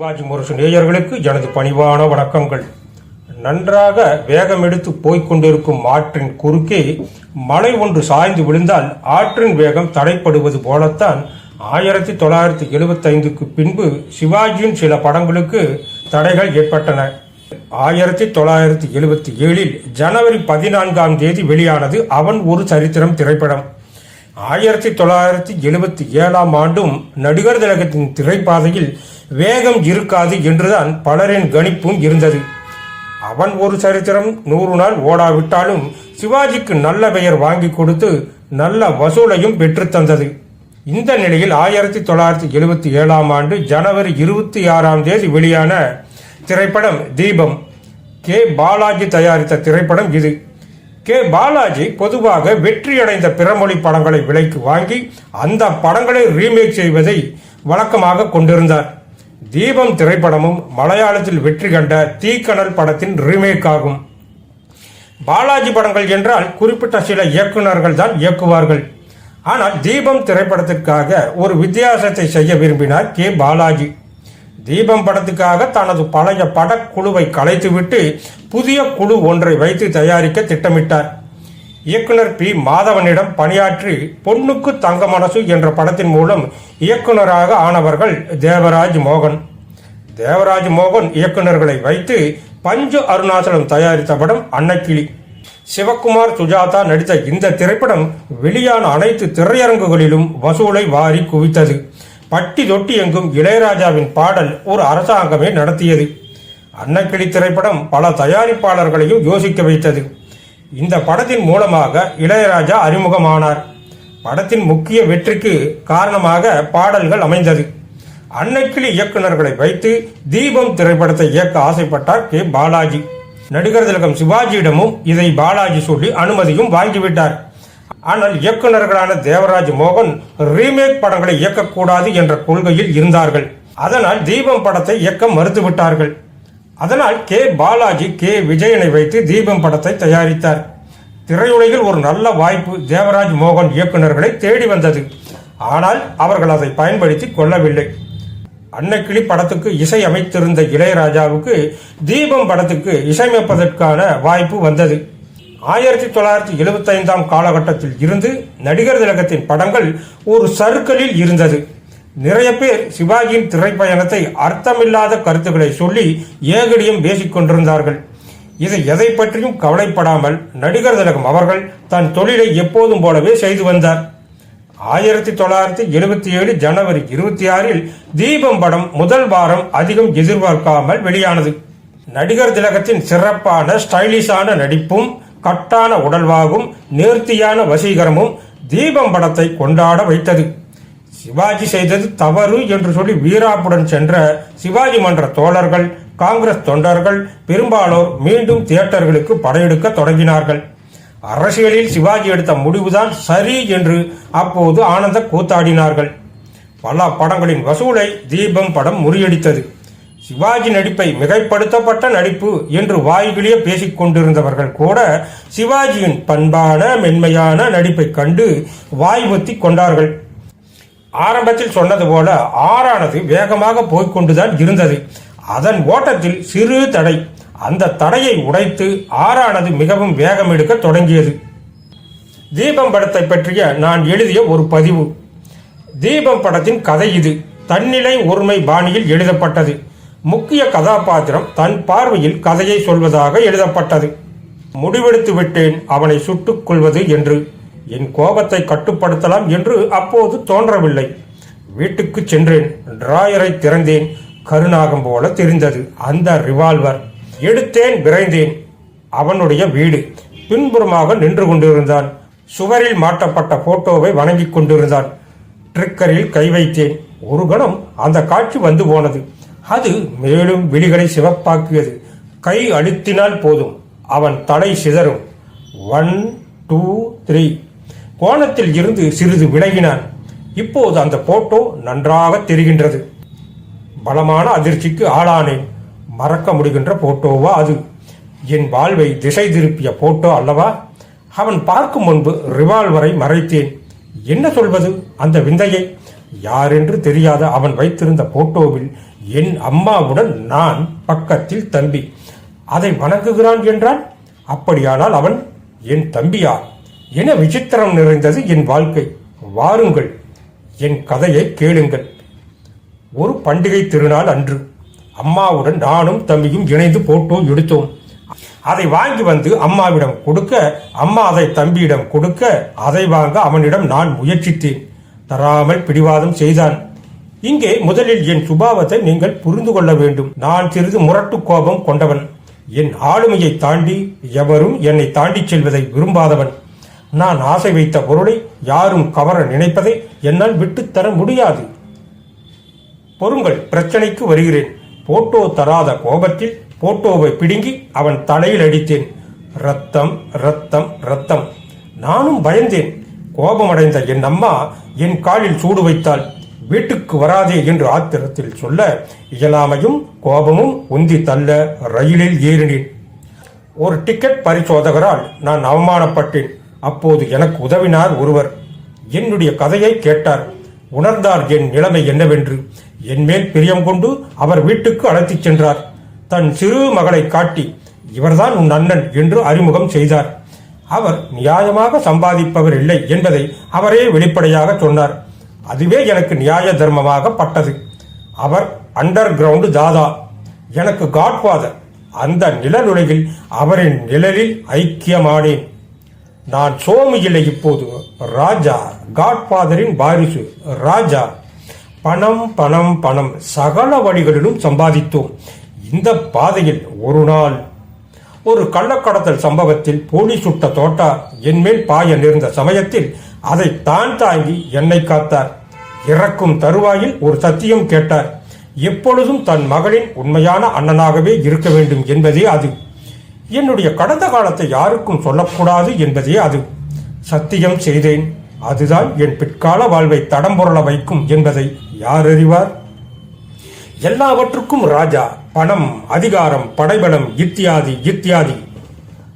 சிவாஜி முரசு நேயர்களுக்கு எனது பணிவான வணக்கங்கள். நன்றாக வேகம் எடுத்து போய்க் கொண்டிருக்கும் ஆற்றின் குறுக்கே மலை ஒன்று சாய்ந்து விழுந்தால் ஆற்றின் வேகம் தடைப்படுவது போலத்தான் ஆயிரத்தி தொள்ளாயிரத்தி எழுபத்தைந்துக்கு பின்பு சிவாஜியின் சில படங்களுக்கு தடைகள் ஏற்பட்டன. ஆயிரத்தி தொள்ளாயிரத்தி எழுபத்தி ஏழில் ஜனவரி பதினான்காம் தேதி வெளியானது அவன் ஒரு சரித்திரம் திரைப்படம். ஆயிரத்தி தொள்ளாயிரத்தி எழுபத்தி ஏழாம் ஆண்டும் நடிகர் திலகத்தின் திரைப்பாதையில் வேகம் இருக்காது என்றுதான் பலரின் கணிப்பும் இருந்தது. அவன் ஒரு சரித்திரம் நூறு நாள் ஓடாவிட்டாலும் சிவாஜிக்கு நல்ல பெயர் வாங்கி கொடுத்து நல்ல வசூலையும் பெற்றுத்தந்தது இந்த நிலையில் ஆயிரத்தி தொள்ளாயிரத்தி எழுபத்தி ஏழாம் ஆண்டு ஜனவரி இருபத்தி ஆறாம் தேதி வெளியான திரைப்படம் தீபம். கே. பாலாஜி தயாரித்த திரைப்படம் இது. கே. பாலாஜி பொதுவாக வெற்றியடைந்த பிறமொழி படங்களை விலைக்கு வாங்கி அந்த படங்களை ரீமேக் செய்வதை வழக்கமாக கொண்டிருந்தார். தீபம் திரைப்படமும் மலையாளத்தில் வெற்றி கண்ட தீக்கடல் படத்தின் ரீமேக் ஆகும் பாலாஜி படங்கள் என்றால் குறிப்பிட்ட சில இயக்குனர்கள் தான் இயக்குவார்கள். ஆனால் தீபம் திரைப்படத்திற்காக ஒரு வித்தியாசத்தை செய்ய விரும்பினார் கே. பாலாஜி. தீபம் படத்துக்காக தனது பழைய படக்குழுவை கலைத்துவிட்டு புதிய குழு ஒன்றை வைத்து தயாரிக்க திட்டமிட்டார். இயக்குனர் பி. மாதவனிடம் பணியாற்றி பொண்ணுக்கு தங்க மனசு என்ற படத்தின் மூலம் இயக்குனராக ஆனவர்கள் தேவராஜ் மோகன். தேவராஜ் மோகன் இயக்குனர்களை வைத்து பஞ்சு அருணாச்சலம் தயாரித்த படம் அன்னக்கிளி. சிவகுமார் சுஜாதா நடித்த இந்த திரைப்படம் வெளியான அனைத்து திரையரங்குகளிலும் வசூலை வாரி குவித்தது. பட்டி தொட்டி எங்கும் இளையராஜாவின் பாடல் ஒரு அரசாங்கமே நடத்தியது. அன்னக்கிளி திரைப்படம் பல தயாரிப்பாளர்களையும் யோசிக்க வைத்தது. இந்த படத்தின் மூலமாக இளையராஜா அறிமுகமானார். படத்தின் முக்கிய வெற்றிக்கு காரணமாக பாடல்கள் அமைந்தது. அன்னைக்கிளி இயக்குனர்களை வைத்து தீபம் திரைப்படத்தை இயக்க ஆசைப்பட்டார் கே. பாலாஜி. நடிகர் திலகம் சிவாஜியிடமும் இதை பாலாஜி சொல்லி அனுமதியும் வாங்கிவிட்டார். ஆனால் இயக்குனர்களான தேவராஜ் மோகன் ரீமேக் படங்களை இயக்கக்கூடாது என்ற கொள்கையில் இருந்தார்கள். அதனால் தீபம் படத்தை இயக்க மறுத்துவிட்டார்கள். அதனால் கே பாலாஜி கே விஜயனை வைத்து தீபம் படத்தை தயாரித்தார். திரையுலகில் ஒரு நல்ல வாய்ப்பு தேவராஜ் மோகன் இயக்குனர்களை தேடி வந்தது. ஆனால் அவர்கள் அதை பயன்படுத்தி கொள்ளவில்லை. அன்னக்கிளி படத்துக்கு இசை அமைத்திருந்த இளையராஜாவுக்கு தீபம் படத்துக்கு இசையமைப்பதற்கான வாய்ப்பு வந்தது. ஆயிரத்தி தொள்ளாயிரத்தி எழுபத்தைந்தாம் காலகட்டத்தில் இருந்து நடிகர் திலகத்தின் படங்கள் ஒரு சர்க்கிளில் இருந்தது. நிறைய பேர் சிவாஜியின் திரைப்பயணத்தை அர்த்தமில்லாத கருத்துக்களை சொல்லி ஏகடியும் பேசிக் கொண்டிருந்தார்கள். இதை எதை பற்றியும் கவலைப்படாமல் நடிகர் திலகம் அவர்கள் தன் தொழிலை எப்போதும் போலவே செய்து வந்தார். ஆயிரத்தி தொள்ளாயிரத்தி எழுபத்தி ஏழு ஜனவரி இருபத்தி ஆறில் தீபம் படம் முதல் வாரம் அதிகம் எதிர்பார்க்காமல் வெளியானது. நடிகர் திலகத்தின் சிறப்பான ஸ்டைலிஷான நடிப்பும் கட்டான உடல்வாகும் நேர்த்தியான வசீகரமும் தீபம் படத்தை கொண்டாட வைத்தது. சிவாஜி செய்தது தவறு என்று சொல்லி வீராப்புடன் சென்ற சிவாஜி மன்ற தோழர்கள் காங்கிரஸ் தொண்டர்கள் பெரும்பாலோர் மீண்டும் தியேட்டர்களுக்கு படையெடுக்க தொடங்கினார்கள். அரசியலில் சிவாஜி எடுத்த முடிவுதான் சரி என்று அப்போது ஆனந்த கூத்தாடினார்கள். பல படங்களின் வசூலை தீபம் படம் முறியடித்தது. சிவாஜி நடிப்பை மிகைப்படுத்தப்பட்ட நடிப்பு என்று வாய்கிலேயே பேசிக் கொண்டிருந்தவர்கள் கூட சிவாஜியின் பண்பான மென்மையான நடிப்பை கண்டு வாய்வத்தி கொண்டார்கள். ஆரம்பத்தில் சொன்னது போல ஆறானது வேகமாக போய்கொண்டுதான் இருந்தது. அதன் ஓட்டத்தில் சிறு தடை. அந்த தடையை உடைத்து ஆறானது மிகவும் வேகம் எடுக்க தொடங்கியது. தீபம் படத்தை பற்றிய நான் எழுதிய ஒரு பதிவு. தீபம் படத்தின் கதை இது. தன்னிலை ஒருமை பாணியில் எழுதப்பட்டது. முக்கிய கதாபாத்திரம் தன் பார்வையில் கதையை சொல்வதாக எழுதப்பட்டது. முடிவெடுத்து விட்டேன் அவனை சுட்டுக் கொள்வது என்று. என் கோபத்தை கட்டுப்படுத்தலாம் என்று அப்போது தோன்றவில்லை. வீட்டுக்கு சென்றேன். டிராயரை திறந்தேன். கருநாகம் போல தெரிந்தது. அந்த ரிவால்வர். எடுத்தேன் விரைந்தேன். அவனுடைய வீடு. பின்புறமாக நின்று கொண்டிருந்தான். சுவரில் மாட்டப்பட்ட போட்டோவை வணங்கிக் கொண்டிருந்தான். ட்ரிக்கரில் கை வைத்தேன். ஒரு கணம் அந்த காட்சி வந்து போனது. அது மேலும் விழிகளை சிவப்பாக்கியது. கை அழுத்தினால் போதும். அவன் தலை சிதறும். One two three. கோணத்தில் இருந்து சிறிது விலகினான். இப்போது அந்த போட்டோ நன்றாக தெரிகின்றது. பலமான அதிர்ச்சிக்கு ஆளானேன். மறக்க முடிகின்ற போட்டோவா அது? என் வாழ்வை திசை திருப்பிய போட்டோ அல்லவா? அவன் பார்க்கும் முன்பு ரிவால்வரை மறைத்தேன். என்ன சொல்வது அந்த விந்தையை? யாரென்று தெரியாத அவன் வைத்திருந்த போட்டோவில் என் அம்மாவுடன் நான் பக்கத்தில் தம்பி. அதை வணங்குகிறான் என்றான்? அப்படியானால் அவன் என் தம்பியா? என விசித்திரம் நிறைந்தது என் வாழ்க்கை. வாருங்கள் என் கதையை கேளுங்கள். ஒரு பண்டிகை திருநாள் அன்று அம்மாவுடன் நானும் தம்பியும் இணைந்து போட்டோ எடுத்தோம். அதை வாங்கி வந்து அம்மாவிடம் கொடுக்க அம்மா அதை தம்பியிடம் கொடுக்க அதை வாங்க அவனிடம் நான் முயற்சித்தேன். தராமல் பிடிவாதம் செய்தான். இங்கே முதலில் என் சுபாவத்தை நீங்கள் புரிந்து கொள்ள வேண்டும். நான் சிறிது முரட்டு கோபம் கொண்டவன். என் ஆளுமையை தாண்டி எவரும் என்னை தாண்டிச் செல்வதை விரும்பாதவன். நான் ஆசை வைத்த பொருளை யாரும் கவர நினைப்பதை என்னால் விட்டுத்தர முடியாது. பொருங்கள் பிரச்சனைக்கு வருகிறேன். போட்டோ தராத கோபத்தில் போட்டோவை பிடுங்கி அவன் தலையில் அடித்தேன். ரத்தம் ரத்தம் ரத்தம். நானும் பயந்தேன். கோபமடைந்த என் அம்மா என் காலில் சூடு வைத்தாள். வீட்டுக்கு வராதே என்று ஆத்திரத்தில் சொல்ல இயலாமையும் கோபமும் உந்தி தள்ள ரயிலில் ஏறினேன். ஒரு டிக்கெட் பரிசோதகரால் நான் அவமானப்பட்டேன். அப்போது எனக்கு உதவினார் ஒருவர். என்னுடைய கதையை கேட்டார். உணர்ந்தார் என் நிலைமை என்னவென்று. என் மேல் பிரியம் கொண்டு அவர் வீட்டுக்கு அழைத்துச் சென்றார். தன் சிறு மகளை காட்டி இவர்தான் உன் அண்ணன் என்று அறிமுகம் செய்தார். அவர் நியாயமாக சம்பாதிப்பவர் இல்லை என்பதை அவரே வெளிப்படையாக சொன்னார். அதுவே எனக்கு நியாய தர்மமாக பட்டது. அவர் அண்டர் கிரவுண்டு தாதா. எனக்கு காட்ஃபாதர் அந்த நிழலுலகில் அவரின் நிழலில் ஐக்கியமானேன். நான் சோமு இல்லை இப்போது. ராஜா காட்ஃபாதரின் வாரிசு. ராஜா பணம் பணம் பணம் சகல வழிகளிலும் சம்பாதித்தோம். இந்த பாதையில் ஒரு நாள் ஒரு கள்ளக்கடத்தல் சம்பவத்தில் போலீஸ் சுட்ட தோட்டா என்மேல் பாய நேர்ந்த சமயத்தில் அதை தான் தாங்கி என்னை காத்தார். இறக்கும் தருவாயில் ஒரு சத்தியம் கேட்டார். எப்பொழுதும் தன் மகளின் உண்மையான அண்ணனாகவே இருக்க வேண்டும் என்பதே அது. என்னுடைய கடந்த காலத்தை யாருக்கும் சொல்லக்கூடாது என்பதே அது. சத்தியம் செய்தேன். அதுதான் என் பிற்கால வாழ்வை தடம் புரள வைக்கும் என்பதை. யார் அறிவார்? எல்லாவற்றுக்கும் ராஜா பணம் அதிகாரம் படைபலம் இத்தியாதி இத்தியாதி.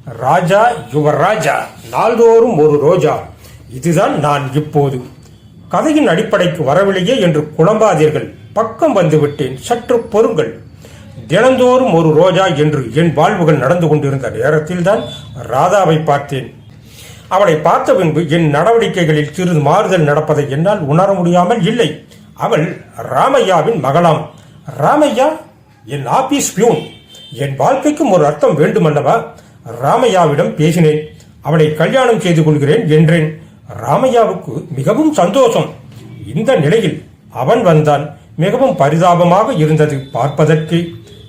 ராஜா யுவர் ராஜா நாள்தோறும் ஒரு ரோஜா. இதுதான் நான் இப்போது. கதையின் அடிப்படைக்கு வரவில்லையே என்று குழம்பாதீர்கள். பக்கம் வந்துவிட்டேன் சற்று பொறுங்கள். தினந்தோறும் ஒரு ரோஜா என்று என் வாழ்வுகள் நடந்து கொண்டிருந்த நேரத்தில்தான் ராதாவை பார்த்தேன். அவளை பார்த்த பின்பு என் நடவடிக்கைகளில் சிறிது மாறுதல் நடப்பதை என்னால் உணர முடியாமல் இல்லை. அவள் ராமையாவின் மகளாம். ராமையா என் ஆபீஸ் பியூன். என் வாழ்க்கைக்கும் ஒரு அர்த்தம் வேண்டுமல்லவா? ராமையாவிடம் பேசினேன். அவளை கல்யாணம் செய்து கொள்கிறேன் என்றேன். ராமையாவுக்கு மிகவும் சந்தோஷம். இந்த நிலையில் அவன் வந்தான். மிகவும் பரிதாபமாக இருந்தது பார்ப்பதற்கு.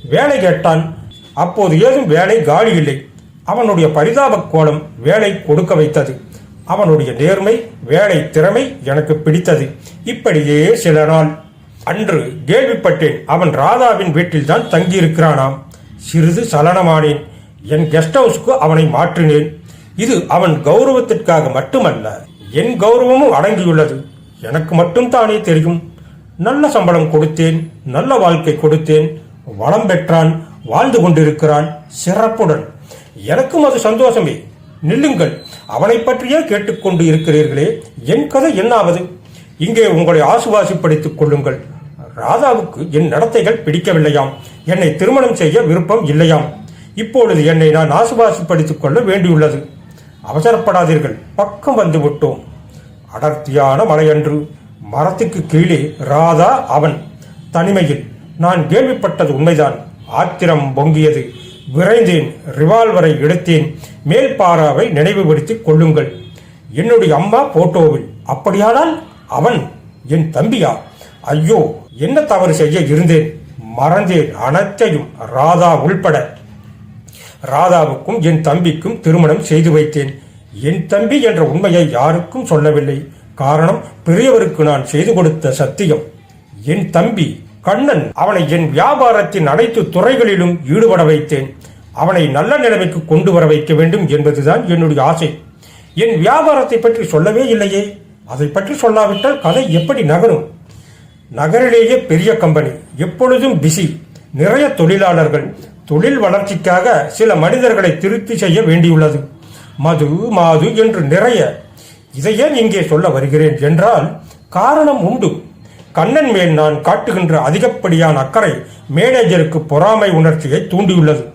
வேலை கேட்டான். அப்போது ஏதும் வேலை காலி இல்லை. அவனுடைய பரிதாப கோலம் வேலை கொடுக்க வைத்தது. அவனுடைய நேர்மை வேலை திறமை எனக்கு பிடித்தது. இப்படியே சில நாள் அன்று கேள்விப்பட்டேன் அவன் ராதாவின் வீட்டில்தான் தங்கியிருக்கிறானாம். சிறிது சலனமானேன். என் கெஸ்ட் ஹவுஸ்க்கு அவனை மாற்றினேன். இது அவன் கௌரவத்திற்காக மட்டுமல்ல என் கௌரவமும் அடங்கியுள்ளது. எனக்கு மட்டும் தானே தெரியும். நல்ல சம்பளம் கொடுத்தேன் நல்ல வாழ்க்கை கொடுத்தேன். வளம் பெற்றான் வாழ்ந்து கொண்டிருக்கிறான் சிறப்புடன். எனக்கும் அது சந்தோஷமே. நில்லுங்கள் அவனை பற்றியே கேட்டுக்கொண்டு இருக்கிறீர்களே. என் கதை என்னாவது? இங்கே உங்களை ஆசுவாசிப்படுத்திக் கொள்ளுங்கள். ராதாவுக்கு என் நடத்தைகள் பிடிக்கவில்லையாம். என்னை திருமணம் செய்ய விருப்பம் இல்லையாம். இப்பொழுது என்னை நான் ஆசுவாசிப்படுத்திக் கொள்ள வேண்டியுள்ளது. அவசரப்படாதீர்கள் பக்கம் வந்து விட்டோம். அடர்த்தியான மலையன்று மரத்துக்கு கீழே ராதா அவன். தனிமையில் நான் கேள்விப்பட்டது உண்மைதான். ஆத்திரம் பொங்கியது. விரைந்தேன். ரிவால்வரை எடுத்தேன். மேல் பாராவை நினைவுபடுத்திக் கொள்ளுங்கள். என்னுடைய அம்மா போட்டோவில் அப்படியானால் அவன் என் தம்பியா? ஐயோ என்ன தவறு செய்ய இருந்தேன்? மறந்தேன். அனைத்தையும் ராதா உள்பட. ராதாவுக்கும் என் தம்பிக்கும் திருமணம் செய்து வைத்தேன். என் தம்பி என்ற உண்மையை யாருக்கும் சொல்லவில்லை. காரணம் பெரியவருக்கு நான் செய்து கொடுத்த சத்தியம். என் தம்பி கண்ணன் அவனை என் வியாபாரத்தின் அனைத்து துறைகளிலும் ஈடுபட வைத்தேன். அவனை நல்ல நிலைமைக்கு கொண்டு வர வைக்க வேண்டும் என்பதுதான் என்னுடைய ஆசை. என் வியாபாரத்தை பற்றி சொல்லவே இல்லையே. அதை பற்றி சொல்லாவிட்டால் கதை எப்படி நகரும்? நகரிலேயே பெரிய கம்பெனி எப்பொழுதும் பிஸி நிறைய தொழிலாளர்கள் தொழில் வளர்ச்சிக்காக சில மனிதர்களை திருப்தி செய்ய வேண்டியுள்ளது. மது மாது என்று நிறைய. இதை ஏன் இங்கே சொல்ல வருகிறேன் என்றால் காரணம் உண்டு. கண்ணன் மேல் நான் காட்டுகின்ற அதிகப்படியான அக்கறை மேனேஜருக்கு பொறாமை உணர்ச்சியை தூண்டியுள்ளது.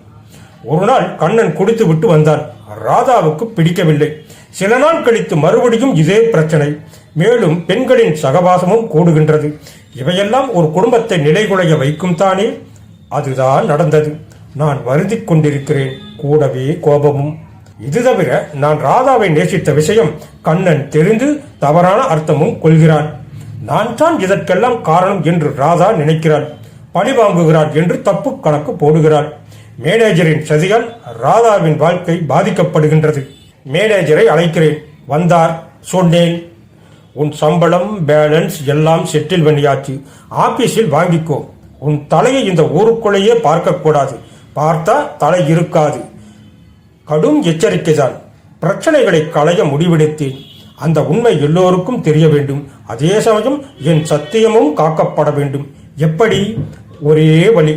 ஒரு நாள் கண்ணன் குடித்துவிட்டு வந்தான். ராதாவுக்கு பிடிக்கவில்லை. சில நாள் கழித்து மறுபடியும் இதே பிரச்சனை. மேலும் பெண்களின் சகவாசமும் கூடுகின்றது. இவையெல்லாம் ஒரு குடும்பத்தை நிலைகுலைய வைக்கும் தானே? அதுதான் நடந்தது. நான் வருந்தி கொண்டிருக்கிறேன். கூடவே கோபமும். இது தவிர நான் ராதாவை நேசித்த விஷயம் கண்ணன் தெரிந்து தவறான அர்த்தமும் கொள்கிறான். நான் தான் இதற்கெல்லாம் காரணம் என்று ராதா நினைக்கிறாள். பழி வாங்குகிறாள் என்று தப்பு கணக்கு போடுகிறாள். மேனேஜரின் சதியால் ராதாவின் வாழ்க்கை பாதிக்கப்படுகின்றது. மேனேஜரை அழைக்கிறேன். வந்தார். சொன்னேன். உன் சம்பளம் பேலன்ஸ் எல்லாம் செட்டில் பண்ணியாச்சு. ஆபீஸில் வாங்கிக்கோ. உன் தலையை இந்த ஊருக்குள்ளேயே பார்க்கக்கூடாது. பார்த்தா தலை இருக்காது. கடும் எச்சரிக்கைதான். பிரச்சனைகளை களைய முடிவெடுத்தேன். அந்த உண்மை எல்லோருக்கும் தெரிய வேண்டும். அதே சமயம் என் சத்தியமும் காக்கப்பட வேண்டும். எப்படி? ஒரே வழி.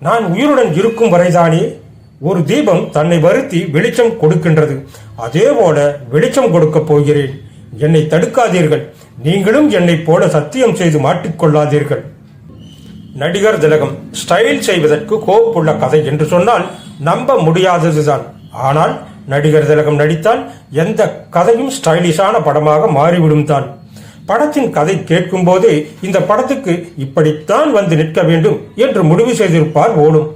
நான் உயிருடன் இருக்கும் வரைதானே ஒரு தீபம் தன்னை வருத்தி வெளிச்சம் கொடுக்கின்றது. அதே போல வெளிச்சம் கொடுக்கப் போகிறேன். என்னை தடுக்காதீர்கள். நீங்களும் என்னைப் போல சத்தியம் செய்து மாட்டிக்கொள்ளாதீர்கள். நடிகர் திலகம் ஸ்டைல் செய்வதற்கு கோப்புள்ள கதை என்று சொன்னால் நம்ப முடியாததுதான். ஆனால் நடிகர் திலகம் நடித்தால் எந்த கதையும் ஸ்டைலிஷான படமாக மாறிவிடும் தான். படத்தின் கதை கேட்கும் போதே இந்த படத்துக்கு இப்படித்தான் வந்து நிற்க வேண்டும் என்று முடிவு செய்திருப்பார் ஓடும்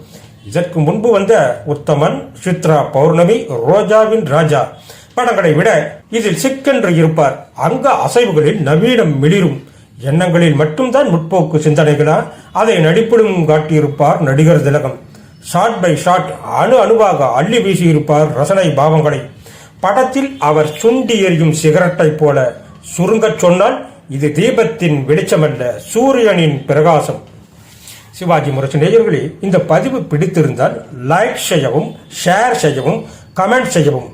இதற்கு முன்பு வந்த உத்தமன் சித்ரா பௌர்ணமி ரோஜாவின் ராஜா படங்களை விட இதில் சிக்கென்று இருப்பார். அங்க அசைவுகளில் நவீனம் மிளிரும். எண்ணங்களில் மட்டும்தான் முற்போக்கு சிந்தனைகளா அதை நடிப்பிலும் காட்டியிருப்பார் நடிகர் திலகம். ஷாட் பை ஷாட் அணு அணுவாக அள்ளி வீசியிருப்பார் ரசனை பாவங்களை படத்தில் அவர் சுண்டி எறியும் சிகரெட்டைப் போல சுருங்கச் சொன்னால் இது தீபத்தின் வெளிச்சமல்ல சூரியனின் பிரகாசம். சிவாஜி முரசு நேயர்களே இந்த பதிவு பிடித்திருந்தால் லைக் செய்யவும் ஷேர் செய்யவும் கமெண்ட் செய்யவும்.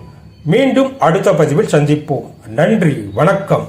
மீண்டும் அடுத்த பதிவில் சந்திப்போம். நன்றி வணக்கம்.